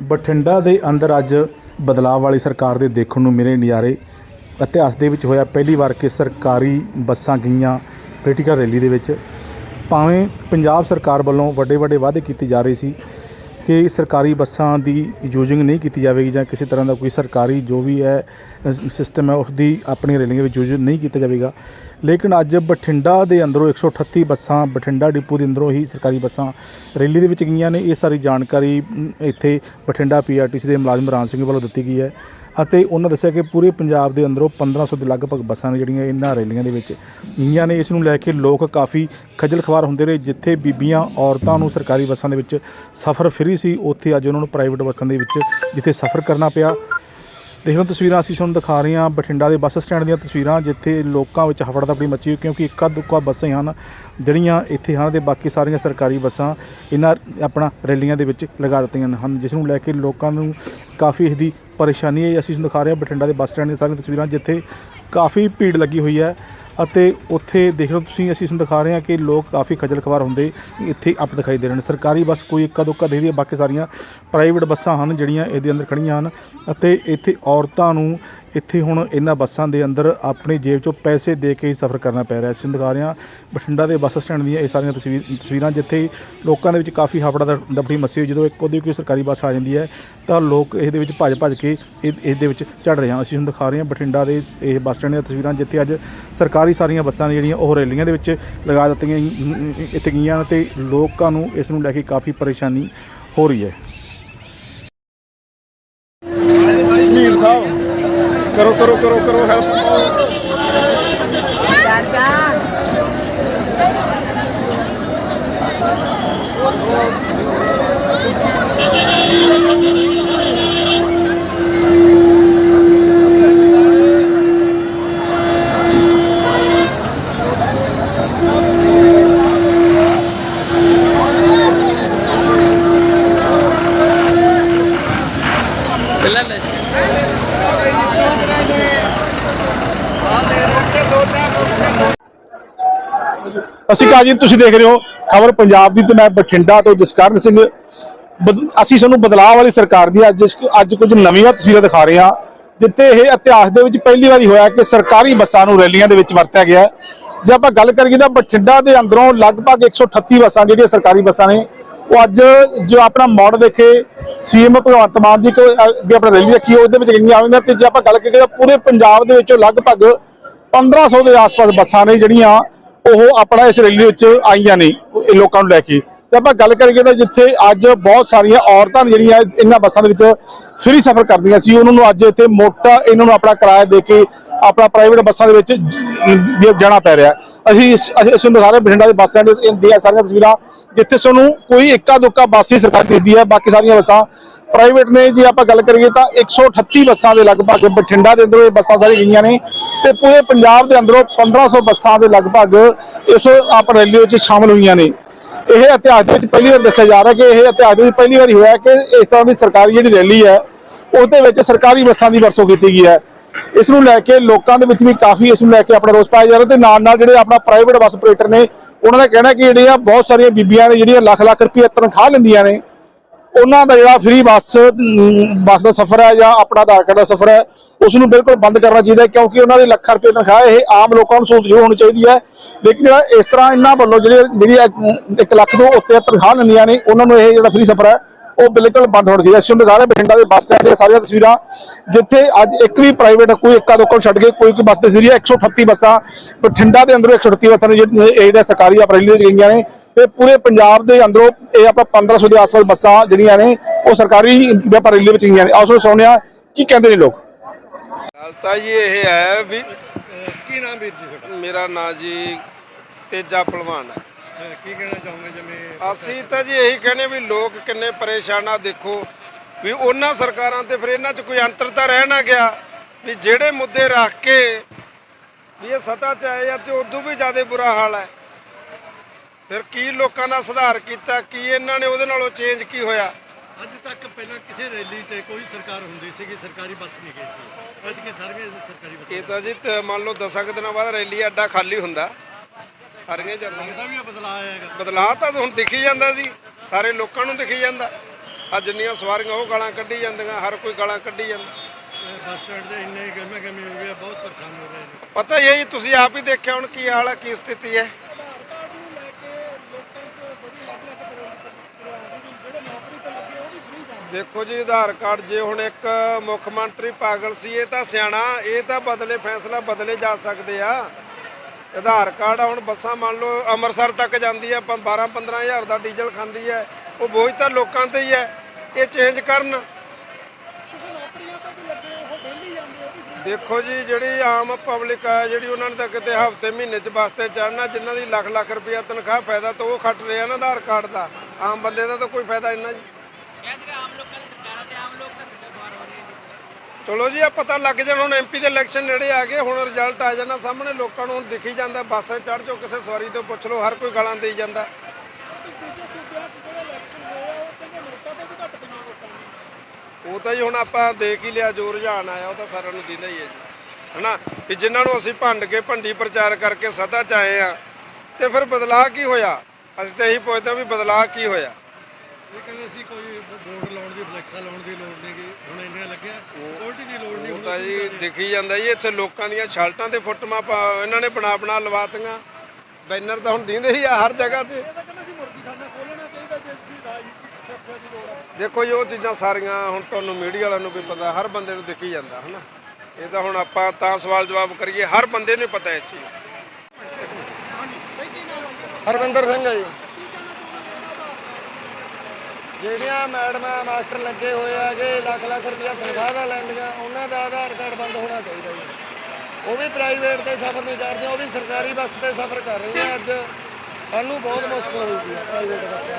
ਬਠਿੰਡਾ ਦੇ ਅੰਦਰ ਅੱਜ ਬਦਲਾਅ ਵਾਲੀ ਸਰਕਾਰ ਦੇ ਦੇਖਣ ਨੂੰ ਮਿਲੇ ਨਜ਼ਾਰੇ। ਇਤਿਹਾਸ ਦੇ ਵਿੱਚ ਹੋਇਆ ਪਹਿਲੀ ਵਾਰ ਕਿ ਸਰਕਾਰੀ ਬੱਸਾਂ ਗਈਆਂ ਪੋਲੀਟੀਕਲ ਰੈਲੀ ਦੇ ਵਿੱਚ। ਭਾਵੇਂ ਪੰਜਾਬ ਸਰਕਾਰ ਵੱਲੋਂ ਵੱਡੇ ਵੱਡੇ ਵਾਅਦੇ ਕੀਤੇ ਜਾ ਰਹੇ ਸੀ ਕਿ ਸਰਕਾਰੀ ਬੱਸਾਂ ਦੀ ਯੂਜ਼ਿੰਗ ਨਹੀਂ ਕੀਤੀ ਜਾਵੇਗੀ ਜਾਂ ਕਿਸੇ ਤਰ੍ਹਾਂ ਦਾ ਕੋਈ ਸਰਕਾਰੀ ਜੋ ਵੀ ਹੈ ਸਿਸਟਮ ਹੈ ਉਸ ਦੀ ਆਪਣੀ ਰੈਲੀਆਂ ਵਿੱਚ ਯੂਜ਼ ਨਹੀਂ ਕੀਤਾ ਜਾਵੇਗਾ। ਲੇਕਿਨ ਅੱਜ ਬਠਿੰਡਾ ਦੇ ਅੰਦਰੋਂ 138 ਬੱਸਾਂ, ਬਠਿੰਡਾ ਡਿਪੂ ਦੇ ਅੰਦਰੋਂ ਹੀ ਸਰਕਾਰੀ ਬੱਸਾਂ ਰੈਲੀ ਦੇ ਵਿੱਚ ਗਈਆਂ ਨੇ। ਇਹ ਸਾਰੀ ਜਾਣਕਾਰੀ ਇੱਥੇ ਬਠਿੰਡਾ ਪੀਆਰਟੀਸੀ ਦੇ ਮੁਲਾਜ਼ਮ ਰਾਮ ਸਿੰਘ ਵੱਲੋਂ ਦਿੱਤੀ ਗਈ ਹੈ। ਅਤੇ ਉਹਨਾਂ ਦੱਸਿਆ ਕਿ ਪੂਰੇ ਪੰਜਾਬ ਦੇ ਅੰਦਰੋਂ 1500 ਦੇ ਲਗਭਗ ਬੱਸਾਂ ਨੇ ਜਿਹੜੀਆਂ ਇਹਨਾਂ ਰੈਲੀਆਂ ਦੇ ਵਿੱਚ ਗਈਆਂ ਨੇ, ਇਸ ਨੂੰ ਲੈ ਕੇ ਲੋਕ ਕਾਫੀ ਖੱਜਲ ਖਵਾਰ ਹੁੰਦੇ ਰਹੇ, ਜਿੱਥੇ ਬੀਬੀਆਂ, ਔਰਤਾਂ ਨੂੰ ਸਰਕਾਰੀ ਬੱਸਾਂ ਦੇ ਵਿੱਚ ਸਫ਼ਰ ਫਰੀ ਸੀ। ਉੱਥੇ ਅੱਜ ਉਹਨਾਂ ਨੂੰ ਪ੍ਰਾਈਵੇਟ ਬੱਸਾਂ ਦੇ ਵਿੱਚ ਜਿੱਥੇ ਸਫ਼ਰ ਕਰਨਾ ਪਿਆ। ਦੇਖ ਲਓ ਤਸਵੀਰਾਂ, ਅਸੀਂ ਤੁਹਾਨੂੰ ਦਿਖਾ ਰਹੇ ਹਾਂ ਬਠਿੰਡਾ ਦੇ ਬੱਸ ਸਟੈਂਡ ਦੀਆਂ ਤਸਵੀਰਾਂ, ਜਿੱਥੇ ਲੋਕਾਂ ਵਿੱਚ ਹਫੜ ਦਫੜੀ ਮੱਚੀ ਹੋਈ ਕਿਉਂਕਿ ਇੱਕਾ ਦੁੱਕਾ ਬੱਸਾਂ ਹਨ, ਜਿਹੜੀਆਂ ਇੱਥੇ ਹਨ ਤੇ ਬਾਕੀ ਸਾਰੀਆਂ ਸਰਕਾਰੀ ਬੱਸਾਂ ਇਹਨਾਂ ਆਪਣਾ ਰੈਲੀਆਂ ਦੇ ਵਿੱਚ ਲਗਾ ਦਿੱਤੀਆਂ ਹਨ, ਜਿਸ ਨੂੰ ਲੈ ਕੇ ਲੋਕਾਂ ਨੂੰ ਕਾਫੀ ਇਸ ਦੀ ਪਰੇਸ਼ਾਨੀ ਹੈ, ਅਸੀਂ ਤੁਹਾਨੂੰ ਦਿਖਾ ਰਹੇ ਹਾਂ ਬਠਿੰਡਾ ਦੇ ਬੱਸ ਸਟੈਂਡ ਦੀਆਂ ਸਾਰੀਆਂ ਤਸਵੀਰਾਂ, ਜਿੱਥੇ ਕਾਫੀ ਭੀੜ ਲੱਗੀ ਹੋਈ ਹੈ। ਅਤੇ ਉੱਥੇ ਦੇਖ ਲਓ ਤੁਸੀਂ, ਅਸੀਂ ਤੁਹਾਨੂੰ ਦਿਖਾ ਰਹੇ ਹਾਂ ਕਿ ਲੋਕ ਕਾਫੀ ਖੱਜਲ ਖਵਾਰ ਹੁੰਦੇ ਇੱਥੇ ਆਪ ਦਿਖਾਈ ਦੇ ਰਹੇ ਨੇ। ਸਰਕਾਰੀ ਬੱਸ ਕੋਈ ਇੱਕਾ ਦੁੱਕਾ ਦੇਖਦੀ ਹੈ ਬਾਕੀ ਸਾਰੀਆਂ ਪ੍ਰਾਈਵੇਟ ਬੱਸਾਂ ਹਨ ਜਿਹੜੀਆਂ ਇਹਦੇ ਅੰਦਰ ਖੜੀਆਂ ਹਨ ਅਤੇ ਇੱਥੇ ਔਰਤਾਂ ਨੂੰ ਇੱਥੇ ਹੁਣ ਇਹਨਾਂ ਬੱਸਾਂ ਦੇ ਅੰਦਰ ਆਪਣੀ ਜੇਬ ਚੋਂ ਪੈਸੇ ਦੇ ਕੇ ਹੀ ਸਫ਼ਰ ਕਰਨਾ ਪੈ ਰਿਹਾ। ਅਸੀਂ ਦਿਖਾ ਰਹੇ ਹਾਂ ਬਠਿੰਡਾ ਦੇ ਬੱਸ ਸਟੈਂਡ ਦੀਆਂ ਇਹ ਸਾਰੀਆਂ ਤਸਵੀਰ ਤਸਵੀਰਾਂ ਜਿੱਥੇ ਲੋਕਾਂ ਦੇ ਵਿੱਚ ਕਾਫੀ ਹਫੜਾ ਦ- ਦਫੜੀ ਮਸੀ ਹੋਈ। ਜਦੋਂ ਇੱਕ ਉਹਦੀ ਕੋਈ ਸਰਕਾਰੀ ਬੱਸ ਆ ਜਾਂਦੀ ਹੈ, ਤਾਂ ਲੋਕ ਇਹਦੇ ਵਿੱਚ ਭੱਜ ਭੱਜ ਕੇ ਇਹ ਇਹਦੇ ਵਿੱਚ ਚੜ ਰਹੇ ਹਨ। ਅਸੀਂ ਤੁਹਾਨੂੰ ਦਿਖਾ ਰਹੇ ਹਾਂ ਬਠਿੰਡਾ ਦੇ ਇਹ ਬੱਸ ਸਟੈਂਡ ਦੀਆਂ ਤਸਵੀਰਾਂ ਜਿੱਥੇ ਅੱਜ ਸਰਕਾਰ ਸਾਰੀਆਂ ਬੱਸਾਂ ਨੇ ਜਿਹੜੀਆਂ ਉਹ ਰੈਲੀਆਂ ਦੇ ਵਿੱਚ ਲਗਾ ਦਿੱਤੀਆਂ ਇੱਥੇ ਗਈਆਂ ਨੇ ਤੇ ਲੋਕਾਂ ਨੂੰ ਇਸ ਨੂੰ ਲੈ ਕੇ ਕਾਫੀ ਪਰੇਸ਼ਾਨੀ ਹੋ ਰਹੀ ਹੈ। ਜਮੀਰ ਸਾਹਿਬ ਕਰੋ ਕਰੋ ਕਰੋ ਕਰੋ ਹੈਲਪ ਚਾਚਾ ਅਸੀਂ ਕਹਾ ਜੀ, ਤੁਸੀਂ ਦੇਖ ਰਹੇ ਹੋ ਖਬਰ ਪੰਜਾਬ ਦੀ ਤੇ ਮੈਂ ਬਠਿੰਡਾ ਤੋਂ ਜਸਕਰਨ ਸਿੰਘ। ਬਦ- ਅਸੀਂ ਸਾਨੂੰ ਬਦਲਾਅ ਵਾਲੀ ਸਰਕਾਰ ਦੀ ਅੱਜ ਅੱਜ ਕੁਝ ਨਵੀਆਂ ਤਸਵੀਰਾਂ ਦਿਖਾ ਰਹੇ ਹਾਂ, ਜਿੱਥੇ ਇਹ ਇਤਿਹਾਸ ਦੇ ਵਿੱਚ ਪਹਿਲੀ ਵਾਰੀ ਹੋਇਆ ਕਿ ਸਰਕਾਰੀ ਬੱਸਾਂ ਨੂੰ ਰੈਲੀਆਂ ਦੇ ਵਿੱਚ ਵਰਤਿਆ ਗਿਆ ਜੇ ਆਪਾਂ ਗੱਲ ਕਰੀਏ ਤਾਂ ਬਠਿੰਡਾ ਦੇ ਅੰਦਰੋਂ ਲਗਭਗ 138 ਬੱਸਾਂ ਜਿਹੜੀਆਂ ਸਰਕਾਰੀ ਬੱਸਾਂ ਨੇ, ਉਹ ਅੱਜ ਜੋ ਆਪਣਾ ਮੋੜ ਦੇਖੇ, ਸੀਐਮ ਭਗਵੰਤ ਮਾਨ ਦੀ ਕੋਈ ਆਪਣਾ ਰੈਲੀ ਰੱਖੀ ਉਹਦੇ ਵਿੱਚ ਗਈਆਂ ਹੋਈਆਂ ਤੇ ਜੇ ਆਪਾਂ ਗੱਲ ਕਰੀਏ ਤਾਂ ਪੂਰੇ ਪੰਜਾਬ ਦੇ ਵਿੱਚੋਂ ਲਗਭਗ 1500 ਦੇ ਆਸ-ਪਾਸ ਬੱਸਾਂ ਨੇ ਜਿਹੜੀਆਂ, ਉਹ ਆਪਣਾ ਇਸ ਰੈਲੀ ਵਿੱਚ ਆਈਆਂ ਨੇ, ਇਹ ਲੋਕਾਂ ਨੂੰ ਲੈ ਕੇ। ਤੇ ਆਪਾਂ ਗੱਲ ਕਰੀਏ ਤਾਂ ਜਿੱਥੇ ਅੱਜ ਬਹੁਤ ਸਾਰੀਆਂ ਔਰਤਾਂ ਨੇ ਜਿਹੜੀਆਂ ਇਹਨਾਂ ਬੱਸਾਂ ਦੇ ਵਿੱਚ ਫ੍ਰੀ ਸਫ਼ਰ ਕਰਦੀਆਂ ਸੀ, ਉਹਨਾਂ ਨੂੰ ਅੱਜ ਇੱਥੇ ਮੋਟਾ ਇਹਨਾਂ ਨੂੰ ਆਪਣਾ ਕਿਰਾਇਆ ਦੇ ਕੇ ਆਪਣਾ ਪ੍ਰਾਈਵੇਟ ਬੱਸਾਂ ਦੇ ਵਿੱਚ ਜਾਣਾ ਪੈ ਰਿਹਾ। ਅਸੀਂ ਇਸ ਅਸੀਂ ਇਸ ਸਾਰੇ ਬਠਿੰਡਾ ਦੇ ਬੱਸ ਸਟੈਂਡ ਦੀਆਂ ਸਾਰੀਆਂ ਤਸਵੀਰਾਂ ਜਿੱਥੇ ਤੁਹਾਨੂੰ ਕੋਈ ਇੱਕਾ ਦੁੱਕਾ ਬੱਸ ਹੀ ਸਰਕਾਰ ਦਿੰਦੀ ਹੈ, ਬਾਕੀ ਸਾਰੀਆਂ ਬੱਸਾਂ ਪ੍ਰਾਈਵੇਟ ਨੇ। ਜੇ ਆਪਾਂ ਗੱਲ ਕਰੀਏ ਤਾਂ 138 ਬੱਸਾਂ ਦੇ ਲਗਭਗ ਬਠਿੰਡਾ ਦੇ ਅੰਦਰੋਂ ਇਹ ਬੱਸਾਂ ਸਾਰੀ ਗਈਆਂ ਨੇ ਤੇ ਪੂਰੇ ਪੰਜਾਬ ਦੇ ਅੰਦਰੋਂ 1500 ਬੱਸਾਂ ਦੇ ਲਗਭਗ ਇਸ ਆਪ ਰੈਲੀ ਵਿੱਚ ਸ਼ਾਮਲ ਹੋਈਆਂ ਨੇ। ਇਹ ਇਤਿਹਾਸ ਦੇ ਵਿੱਚ ਪਹਿਲੀ ਵਾਰ ਦੱਸਿਆ ਜਾ ਰਿਹਾ ਕਿ ਇਹ ਇਤਿਹਾਸ ਦੇ ਵਿੱਚ ਪਹਿਲੀ ਵਾਰੀ ਹੋਇਆ ਕਿ ਇਸ ਤਰ੍ਹਾਂ ਦੀ ਸਰਕਾਰੀ ਜਿਹੜੀ ਰੈਲੀ ਹੈ, ਉਹਦੇ ਵਿੱਚ ਸਰਕਾਰੀ ਬੱਸਾਂ ਦੀ ਵਰਤੋਂ ਕੀਤੀ ਗਈ ਹੈ। ਇਸ ਨੂੰ ਲੈ ਕੇ ਲੋਕਾਂ ਦੇ ਵਿੱਚ ਵੀ ਕਾਫੀ ਇਸ ਨੂੰ ਲੈ ਕੇ ਆਪਣਾ ਰੋਸ ਪਾਇਆ ਜਾ ਰਿਹਾ ਤੇ ਨਾਲ ਨਾਲ ਜਿਹੜੇ ਆਪਣਾ ਪ੍ਰਾਈਵੇਟ ਬੱਸ ਆਪਰੇਟਰ ਨੇ, ਉਹਨਾਂ ਦਾ ਕਹਿਣਾ ਕਿ ਜਿਹੜੀਆਂ ਬਹੁਤ ਸਾਰੀਆਂ ਬੀਬੀਆਂ ਨੇ, ਜਿਹੜੀਆਂ ਲੱਖ ਲੱਖ ਰੁਪਏ ਤਨਖਾਹ ਲੈਂਦੀਆਂ ਨੇ, ਉਹਨਾਂ ਦਾ ਜਿਹੜਾ ਫ੍ਰੀ ਬੱਸ ਬੱਸ ਦਾ ਸਫ਼ਰ ਹੈ ਜਾਂ ਆਪਣਾ ਆਧਾਰ ਕਾਰਡ ਦਾ ਸਫ਼ਰ ਹੈ ਉਸ ਨੂੰ ਬਿਲਕੁਲ ਬੰਦ ਕਰਨਾ ਚਾਹੀਦਾ ਕਿਉਂਕਿ ਉਹਨਾਂ ਦੇ ਲੱਖਾਂ ਰੁਪਏ ਤਨਖਾਹ ਇਹ ਆਮ ਲੋਕਾਂ ਨੂੰ ਸਹੂਲਤ ਜ਼ਰੂਰ ਹੋਣੀ ਚਾਹੀਦੀ ਹੈ। ਲੇਕਿਨ ਜਿਹੜਾ ਇਸ ਤਰ੍ਹਾਂ ਇਹਨਾਂ ਵੱਲੋਂ ਜਿਹੜੇ ਜਿਹੜੀ 1 ਲੱਖ ਤੋਂ ਉੱਤੇ ਤਨਖਾਹ ਲੈਂਦੀਆਂ ਨੇ, ਉਹਨਾਂ ਨੂੰ ਇਹ ਜਿਹੜਾ ਫ੍ਰੀ ਸਫ਼ਰ ਹੈ, ਉਹ ਬਿਲਕੁਲ ਬੰਦ ਹੋਣਾ ਚਾਹੀਦਾ ਅਸੀਂ ਦਿਖਾ ਰਹੇ ਬਠਿੰਡਾ ਦੇ ਬੱਸ ਸਟੈਂਡ ਦੀਆਂ ਸਾਰੀਆਂ ਤਸਵੀਰਾਂ, ਜਿੱਥੇ ਅੱਜ ਇੱਕ ਵੀ ਪ੍ਰਾਈਵੇਟ ਕੋਈ ਇੱਕਾ ਦੁੱਕਾ ਛੱਡ ਕੇ ਕੋਈ ਕੋਈ ਬੱਸ ਦੇ ਜ਼ਰੀਏ 138 ਬੱਸਾਂ ਬਠਿੰਡਾ ਦੇ ਅੰਦਰੋਂ 138 ਬੱਸਾਂ ਨੇ ਜਿਹੜੀਆਂ ਇਹ ਜਿਹੜੇ ਸਰਕਾਰੀ ਅਪਰੇਲੀ ਵਿੱਚ ਗਈਆਂ ਨੇ, ਤੇ ਪੂਰੇ ਪੰਜਾਬ ਦੇ ਅੰਦਰੋਂ ਇਹ ਆਪਾਂ 1500 ਦੇ ਆਸ-ਪਾਸ ਬੱਸਾਂ ਜਿਹੜੀਆਂ ਨੇ, ਉਹ ਸਰਕਾਰੀ ਵਪਾਰ ਰੈਲੀ ਵਿੱਚ ਗਈਆਂ ਨੇ। ਆਸੋ ਸੁਣਿਆ ਕੀ ਕਹਿੰਦੇ ਨੇ ਲੋਕ। ਗੱਲ ਤਾਂ ਜੀ ਇਹ ਹੈ ਵੀ ਕੀ ਨਾਮ ਵੀਰ ਜੀ ਤੁਹਾਡਾ? ਮੇਰਾ ਨਾਂ ਜੀ ਤੇਜਾ ਪਹਿਲਵਾਨ ਹੈ। ਅਹ ਕੀ ਕਹਿਣਾ ਚਾਹੋਗੇ ਜਿਵੇਂ ਅਸੀਂ ਤਾਂ ਜੀ ਇਹੀ ਕਹਿੰਦੇ ਵੀ ਲੋਕ ਕਿੰਨੇ ਪਰੇਸ਼ਾਨ ਆ ਦੇਖੋ ਵੀ ਉਹਨਾਂ ਸਰਕਾਰਾਂ ਤੇ ਫਿਰ ਇਹਨਾਂ 'ਚ ਕੋਈ ਅੰਤਰ ਤਾਂ ਰਹਿ ਨਾ ਗਿਆ ਵੀ ਜਿਹੜੇ ਮੁੱਦੇ ਰੱਖ ਕੇ ਵੀ ਇਹ ਸੱਤਾ 'ਚ ਆਏ ਆ ਤੇ ਉਦੋਂ ਵੀ ਜ਼ਿਆਦਾ ਬੁਰਾ ਹਾਲ ਹੈ। ਫਿਰ ਕੀ ਲੋਕਾਂ ਦਾ ਸੁਧਾਰ ਕੀਤਾ ਕੀ ਇਹਨਾਂ ਨੇ ਉਹਦੇ ਨਾਲੋਂ ਚੇਂਜ ਕੀ ਹੋਇਆ? ਤੱਕ ਪਹਿਲਾਂ ਕਿਸੇ ਰੈਲੀ ਤੇ ਕੋਈ ਸਰਕਾਰ ਹੁੰਦੀ ਸੀਗੀ ਸਰਕਾਰੀ ਬੱਸ ਨਹੀਂ ਗਈ ਸੀ। ਅੱਜ ਕਿ ਸਾਰੀਆਂ ਸਰਕਾਰੀ ਬੱਸਾਂ ਇਹ ਤਾਂ ਜੀ ਤੇ ਮੰਨ ਲਓ ਦਸਾਂ ਕੁ ਦਿਨਾਂ ਬਾਅਦ ਰੈਲੀ ਅੱਡਾ ਖਾਲੀ ਹੁੰਦਾ। ਸਾਰੀਆਂ ਜਾਂਦੀਆਂ। ਲੱਗਦਾ ਵੀ ਇਹ ਬਦਲਾਅ ਆਏਗਾ ਬਦਲਾਅ ਤਾਂ ਹੁਣ ਦਿਖੀ ਜਾਂਦਾ ਜੀ। ਸਾਰੇ ਲੋਕਾਂ ਨੂੰ ਦਿਖੀ ਜਾਂਦਾ। ਆ ਜਿੰਨੀਆਂ ਸਵਾਰੀਆਂ ਉਹ ਗਾਲਾਂ ਕੱਢੀ ਜਾਂਦੀਆਂ ਹਰ ਕੋਈ ਗਾਲਾਂ ਕੱਢੀ ਜਾਂਦਾ। ਇਹ ਬੱਸ ਸਟੈਂਡ ਦੇ ਇੰਨੇ ਗਰਮੇ ਗਰਮੇ ਹੋ ਗਏ ਆ, ਬਹੁਤ ਪਰੇਸ਼ਾਨ ਹੋ ਰਹੇ ਨੇ। ਪਤਾ ਹੀ ਹੈ ਜੀ ਤੁਸੀਂ ਆਪ ਹੀ ਦੇਖਿਆ ਹੁਣ ਕੀ ਹਾਲ ਹੈ ਕੀ ਸਥਿਤੀ ਹੈ। ਦੇਖੋ ਜੀ, ਆਧਾਰ ਕਾਰਡ ਜੇ ਹੁਣ ਇੱਕ ਮੁੱਖ ਮੰਤਰੀ ਪਾਗਲ ਸੀ, ਇਹ ਤਾਂ ਸਿਆਣਾ, ਇਹ ਤਾਂ ਬਦਲੇ ਫੈਸਲਾ ਬਦਲੇ ਜਾ ਸਕਦੇ ਆ। ਆਧਾਰ ਕਾਰਡ ਹੁਣ ਬੱਸਾਂ ਮੰਨ ਲਓ, ਅੰਮ੍ਰਿਤਸਰ ਤੱਕ ਜਾਂਦੀ ਹੈ 12 15000 ਦਾ ਡੀਜ਼ਲ ਖਾਂਦੀ ਹੈ ਉਹ ਬੋਝ ਤਾਂ ਲੋਕਾਂ ਤੇ ਹੀ ਹੈ ਇਹ ਚੇਂਜ ਕਰਨ। ਦੇਖੋ ਜੀ, ਜਿਹੜੀ ਆਮ ਪਬਲਿਕ ਆ, ਜਿਹੜੀ ਉਹਨਾਂ ਨੇ ਤਾਂ ਕਿਤੇ ਹਫ਼ਤੇ, ਮਹੀਨੇ ਚ ਬੱਸ ਤੇ ਚੜਨਾ ਜਿਨ੍ਹਾਂ ਦੀ ਲੱਖ ਲੱਖ ਰੁਪਇਆ ਤਨਖਾਹ, ਫਾਇਦਾ ਤਾਂ ਉਹ ਖੱਟ ਰਿਹਾ ਨਾ ਆਧਾਰ ਕਾਰਡ ਦਾ। ਆਮ ਬੰਦੇ ਦਾ ਤਾਂ ਕੋਈ ਫਾਇਦਾ ਇੰਨਾ ਜੀ। ਚਲੋ ਜੀ ਆ ਪਤਾ ਲੱਗ ਜਾਣ, ਹੁਣ ਐਮਪੀ ਦੇ ਇਲੈਕਸ਼ਨ ਨੇੜੇ ਆ ਗਏ, ਹੁਣ ਰਿਜ਼ਲਟ ਆ ਜਾਣਾ ਸਾਹਮਣੇ, ਲੋਕਾਂ ਨੂੰ ਹੁਣ ਦਿਖੀ ਜਾਂਦਾ, ਬੱਸ ਤੇ ਜਾਓ, ਕਿਸੇ ਸਵਾਰੀ ਤੋਂ ਪੁੱਛ ਲਓ, ਹਰ ਕੋਈ ਗਾਲਾਂ ਦੇਈ ਜਾਂਦਾ। ਉਹ ਤਾਂ ਜੀ ਹੁਣ ਆਪਾਂ ਦੇਖ ਹੀ ਲਿਆ, ਜੋ ਰੁਝਾਨ ਆਇਆ, ਉਹ ਤਾਂ ਸਾਰਿਆਂ ਨੂੰ ਦਿੰਦਾ ਹੀ ਹੈ ਜੀ। ਹਨਾ? ਵੀ ਜਿਨ੍ਹਾਂ ਨੂੰ ਅਸੀਂ ਭੰਡ ਕੇ, ਭੰਡੀ ਪ੍ਰਚਾਰ ਕਰਕੇ ਸਦਾ ਚ ਆਏ ਆ, ਤੇ ਫਿਰ ਬਦਲਾਅ ਕੀ ਹੋਇਆ? ਅਸੀਂ ਤਾਂ ਇਹੀ ਪੁੱਛਦੇ ਹਾਂ ਵੀ ਬਦਲਾਅ ਕੀ ਹੋਇਆ? ਇਹ ਕਹਿੰਦੇ ਸੀ ਕੋਈ ਬੋਰਡ ਲਾਉਣ ਦੀ ਫਲੈਕਸਾਂ ਲਾਉਣ ਦੀ ਲੋੜ ਨਹੀਂ ਗੀ ਹੁਣ ਇੰਨੇ ਲੱਗਿਆ ਸਿਕਿਉਰਿਟੀ ਦੀ ਲੋੜ ਨਹੀਂ ਉਹ ਹੁਣ ਤਾਂ ਜੀ ਦਿਖੀ ਜਾਂਦਾ ਜੀ ਇੱਥੇ ਲੋਕਾਂ ਦੀਆਂ ਛਾਲਟਾਂ ਤੇ ਫੁੱਟਮਾਂ ਪਾ ਇਹਨਾਂ ਨੇ ਬਣਾ ਬਣਾ ਲਵਾਤੀਆਂ। ਬੈਨਰ ਤਾਂ ਹੁਣ ਦਿੰਦੇ ਹੀ ਆ ਹਰ ਜਗ੍ਹਾ ਤੇ। ਦੇਖੋ ਜੀ ਉਹ ਚੀਜ਼ਾਂ ਸਾਰੀਆਂ ਹੁਣ ਤੁਹਾਨੂੰ ਮੀਡੀਆ ਵਾਲਿਆਂ ਨੂੰ ਵੀ ਪਤਾ ਹਰ ਬੰਦੇ ਨੂੰ ਦਿਖੀ ਜਾਂਦਾ ਹਨਾ। ਇਹ ਤਾਂ ਹੁਣ ਆਪਾਂ ਤਾਂ ਸਵਾਲ ਜਵਾਬ ਕਰੀਏ ਹਰ ਬੰਦੇ ਨੂੰ ਪਤਾ ਇਹ ਚੀਜ਼। ਹਰਵਿੰਦਰ ਸਿੰਘ ਹੈ ਜੀ। ਜਿਹੜੀਆਂ ਮੈਡਮਾਂ, ਮਾਸਟਰ ਲੱਗੇ ਹੋਏ ਆਗੇ ਲੱਖ ਲੱਖ ਰੁਪਇਆ ਤਨਖਾਹ ਦਾ ਲੈਂਦੀਆਂ, ਉਹਨਾਂ ਦਾ ਆਧਾਰ ਕਾਰਡ ਬੰਦ ਹੋਣਾ ਚਾਹੀਦਾ ਜੀ। ਉਹ ਵੀ ਪ੍ਰਾਈਵੇਟ ਤੇ ਸਫ਼ਰ ਨਹੀਂ ਕਰਦੇ, ਉਹ ਵੀ ਸਰਕਾਰੀ ਬੱਸ ਤੇ ਸਫ਼ਰ ਕਰ ਰਹੇ ਆ ਅੱਜ। ਸਾਨੂੰ ਬਹੁਤ ਮੁਸ਼ਕਲ ਹੋਈ ਪਈ ਹੈ ਪ੍ਰਾਈਵੇਟ ਬੱਸਾਂ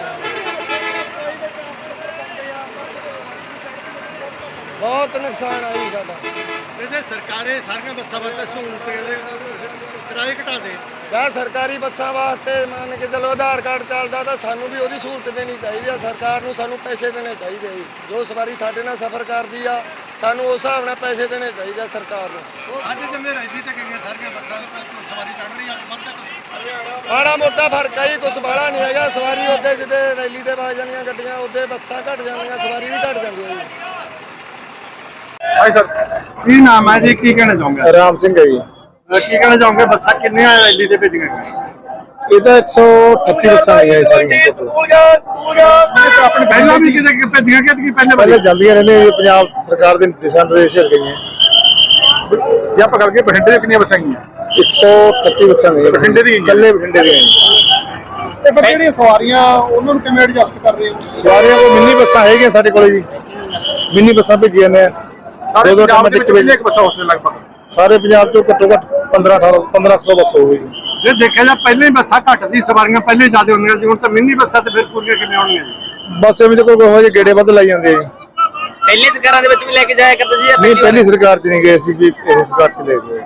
ਬਹੁਤ ਨੁਕਸਾਨ ਆਈ ਸਾਡਾ। ਇਹਦੇ ਸਰਕਾਰੇ ਸਾਰੀਆਂ ਬੱਸਾਂ ਵਾਸਤੇ ਸਹੂਲਤ ਕਿਰਾਏ ਘਟਾ ਦੇ ਜਾਂ ਸਰਕਾਰੀ ਬੱਸਾਂ ਵਾਸਤੇ ਮੰਨ ਕੇ ਚਲੋ ਆਧਾਰ ਕਾਰਡ ਚੱਲਦਾ ਤਾਂ ਸਾਨੂੰ ਵੀ ਉਹਦੀ ਸਹੂਲਤ ਦੇਣੀ ਚਾਹੀਦੀ ਆ। ਸਰਕਾਰ ਨੂੰ ਸਾਨੂੰ ਪੈਸੇ ਦੇਣੇ ਚਾਹੀਦੇ ਆ ਜੀ। ਜੋ ਸਵਾਰੀ ਸਾਡੇ ਨਾਲ ਸਫ਼ਰ ਕਰਦੀ ਆ ਸਾਨੂੰ ਉਸ ਹਿਸਾਬ ਨਾਲ ਪੈਸੇ ਦੇਣੇ ਚਾਹੀਦੇ ਆ ਸਰਕਾਰ ਨੂੰ। ਅੱਜ ਜਿਵੇਂ ਰੈਲੀ ਤੇ ਗਈਆਂ ਸਾਰੀਆਂ ਬੱਸਾਂ ਦੇ ਕੋਈ ਸਵਾਰੀ ਚੜ ਰਹੀ ਆ ਵੱਧ ਤੱਕ ਮਾੜਾ ਮੋਟਾ ਫ਼ਰਕ ਆ ਜੀ ਕੁਛ ਬਾਹਲਾ ਨਹੀਂ ਹੈਗਾ। ਸਵਾਰੀ ਉੱਤੇ ਜਿੱਦੇ ਰੈਲੀ ਤੇ ਵਗ ਜਾਂਦੀਆਂ ਗੱਡੀਆਂ ਉੱਤੇ ਬੱਸਾਂ ਘਟ ਜਾਂਦੀਆਂ ਸਵਾਰੀ ਵੀ ਘਟ ਜਾਂਦੀ ਹੈ ਜੀ। ਭਾਈ ਸਰ ਕੀ ਨਾਮ ਹੈ ਜੀ? ਕੀ ਕਹਿਣਾ ਚਾਹੋਗੇ? ਰਾਮ ਸਿੰਘ ਹੈ ਜੀ। ਕੀ ਕਹਿਣਾ ਚਾਹੋਗੇ? ਬੱਸਾਂ ਕਿੰਨੀਆਂ ਰੈਲੀ ਤੇ ਭੇਜੀਆਂ ਗਈਆਂ ਇਹ ਤਾਂ 138 ਬੱਸਾਂ ਆਈਆਂ ਸਾਰੀਆਂ। ਆਪਣੇ ਪਹਿਲਾਂ ਵੀ ਕਿਤੇ ਕਿ ਭੇਜੀਆਂ ਕਿ ਕੀ ਪਹਿਲੇ ਪਹਿਲੇ ਜਾਂਦੀਆਂ ਰਹਿੰਦੀਆਂ ਜੀ ਪੰਜਾਬ ਸਰਕਾਰ ਦੇ ਨਿਰਦੇਸ਼ਾਂ ਨਿਰਦੇਸ਼ ਹੋ ਗਈਆਂ। ਜੇ ਆਪਾਂ ਕਰੀਏ ਬਠਿੰਡੇ ਦੀਆਂ ਕਿੰਨੀਆਂ ਬੱਸਾਂ ਗਈਆਂ 138 ਬੱਸਾਂ ਗਈਆਂ ਬਠਿੰਡੇ ਦੀਆਂ ਇਕੱਲੇ ਬਠਿੰਡੇ ਦੀਆਂ ਤੇ ਫਿਰ ਜਿਹੜੀਆਂ ਸਵਾਰੀਆਂ ਉਹਨਾਂ ਨੂੰ ਕਿਵੇਂ ਐਡਜਸਟ ਕਰ ਰਹੇ ਹੋ? ਸਵਾਰੀਆਂ ਕੋਲ ਮਿੰਨੀ ਬੱਸਾਂ ਹੈਗੀਆਂ ਸਾਡੇ ਕੋਲ ਜੀ। ਮਿੰਨੀ ਬੱਸਾਂ ਭੇਜੀਆਂ ਨੇ ਸਾਰੇ ਪੰਜਾਬ ਦੇ ਵਿੱਚ ਕਿੰਨੇ ਬੱਸਾਂ ਉਸੇ ਲਗਭਗ? ਸਾਰੇ ਪੰਜਾਬ ਚੋਂ ਘੱਟੋ ਘੱਟ 15 18 1500 ਬੱਸ ਹੋਊਗੀ ਜੇ ਦੇਖਿਆ ਜਾ ਪਹਿਲੇ ਹੀ ਬੱਸਾਂ ਘੱਟ ਸੀ ਸਵਾਰੀਆਂ ਪਹਿਲੇ ਜ਼ਿਆਦਾ ਹੁੰਦੀਆਂ ਸੀ ਹੁਣ ਤਾਂ ਮਿੰਨੀ ਬੱਸਾਂ ਤੇ ਫਿਰ ਪੂਰੀਆਂ ਕਿਵੇਂ ਆਉਣਗੀਆਂ ਜੀ? ਬੱਸ ਐਵੇਂ ਦੇ ਕੋਈ ਹੋ ਜੇ ਗੇੜੇ ਵੱਧ ਲਾਈ ਜਾਂਦੇ ਆ ਜੀ। ਪਹਿਲੀ ਸਰਕਾਰਾਂ ਦੇ ਵਿੱਚ ਵੀ ਲੈ ਕੇ ਜਾਇਆ ਕਰਦੇ ਸੀ ਜਾਂ ਨਹੀਂ ਪਹਿਲੀ ਸਰਕਾਰ ਚ ਨਹੀਂ ਗਏ ਸੀ ਵੀ ਇਸ ਸਰਕਾਰ ਚ ਲੈ ਗਏ